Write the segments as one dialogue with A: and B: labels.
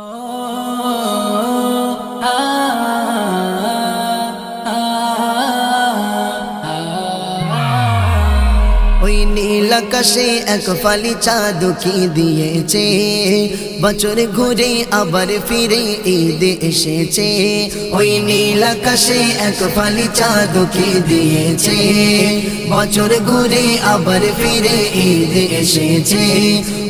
A: ওই নীল আকাশে এক ফালি চাঁদ কি দিয়েছে? বছর ঘুরে আবার ফিরে ঈদ এসেছে। ওই নীল আকাশে এক ফালি চাঁদ কি দিয়েছে? বছর ঘুরে আবার ফিরে ঈদ এসেছে।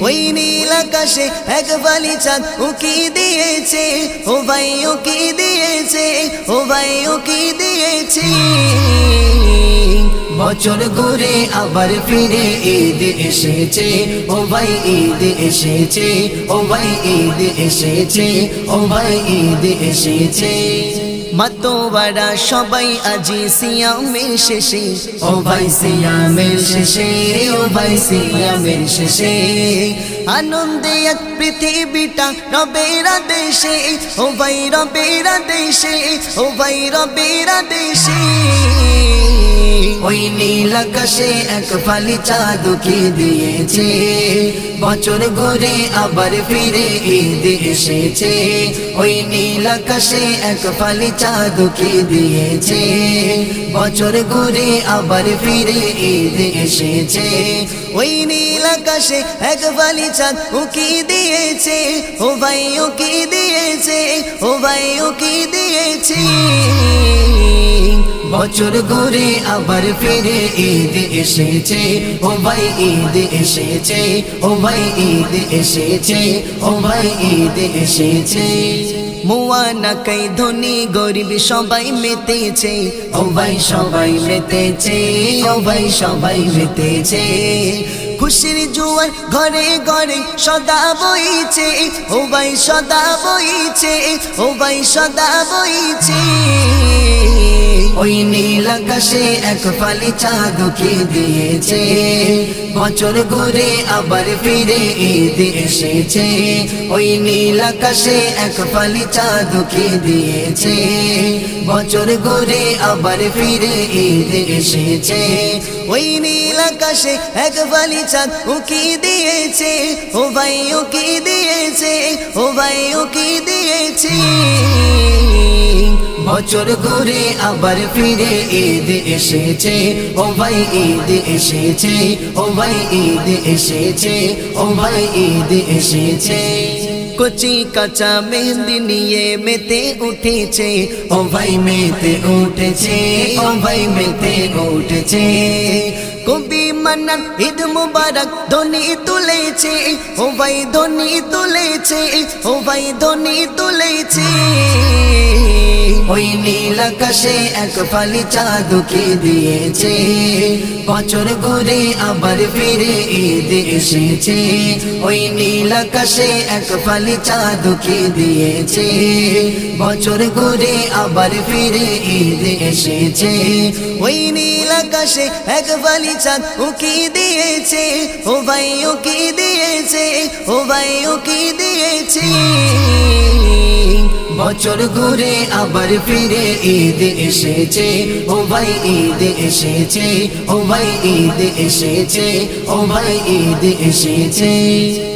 A: ওই নীল আকাশে এক ফালি চাঁদ ও কি দিয়েছে? ও ভাই ও কি দিয়েছে? ও ভাই ও কি দিয়েছে? বছর ঘুরে আবার ফিরে ঈদ এসেছে। ও ভাই, ঈদ এসেছে। ও ভাই, ঈদ এসেছে। ও ভাই, ঈদ এসেছে। মাতোয়ারা সবাই আজি সিয়ামের শেষে। ও ভাই সিয়ামের শেষে। ও ভাই সিয়ামের শেষে। আনন্দে এক পৃথিবীটা রবেরা দেশে ও ভাই, রবেরা দেশে ও ভাই, রবেরা দেশে ওই নীল আকাশে এক ফালি চাঁদ কি দিয়েছে। বছর ঘুরে আবার ফিরে ঈদ এসেছে। ওই নীল আকাশে এক ফালি চাঁদ কি দিয়েছে। বছর ঘুরে আবার ফিরে ঈদ এসেছে। ওই নীল আকাশে এক ফালি চাঁদ ও কি দিয়েছে। ও ভাই, ও কি দিয়েছে? বছর ঘুরে আবার ফিরে ঈদ এসেছে। ও ভাই, ঈদ এসেছে। ও ভাই, ঈদ এসেছে। ও ভাই, ঈদ এসেছে। মুয়ানা কই ধনী, গরিব সবাই মেতেছে। ও ভাই, সবাই মেতেছে। ও ভাই, সবাই মেতেছে। খুশির জুয়ার ঘরে ঘরে সদা বইছে। ও ভাই, সদা বইছে। ও ভাই, সদা বইছে। ওই নীল আকাশে এক ফালি চাঁদ দিয়েছে। বছর ঘুরে আবার ফিরে ঈদ এসেছে। ওই নীল আকাশে এক ফালি চাঁদ কি দিয়েছে। বছর ঘুরে আবার ফিরে ঈদ এসেছে। ওই নীল আকাশে এক ফালি চাঁদ ও কি দিয়েছে? ও ভাই, ও কি দিয়েছে? ও ভাই, ও কি দিয়েছে? বছর ঘুরে আবার ফিরে ঈদ এসেছে। ও ভাই, ঈদ এসেছে। ও ভাই, ঈদ এসেছে। ও ভাই, ঈদ এসেছে। কচি কাঁচা মেহেন্দি নিয়ে মেতে উঠেছে। ও ভাই, মেতে উঠেছে। ও ভাই, মেতে উঠেছে। কবি মান্নান, ঈদ মুবারক, ধনী তুলেছে। ও ভাই, ধনী তুলেছে। ও ভাই, ধনী তুলেছে। ওই নীল আকাশে এক ফালি চাঁদ কি দিয়েছে। বছর ঘুরে আবার ফিরে ঈদ এসেছে। ওই নীল আকাশে এক ফালি চাঁদ কি দিয়েছে। বছর ঘুরে আবার ফিরে ঈদ এসেছে। ওই নীল আকাশে এক ফালি চাঁদ ও কি দিয়েছে। ও ভাই ও কি দিয়েছে, ও ভাই ও কি দিয়েছে। বছর ঘুরে আবার ফিরে ঈদ এসেছে। ও ভাই, ঈদ এসেছে। ও ভাই, ঈদ এসেছে। ও ভাই, ঈদ এসেছে।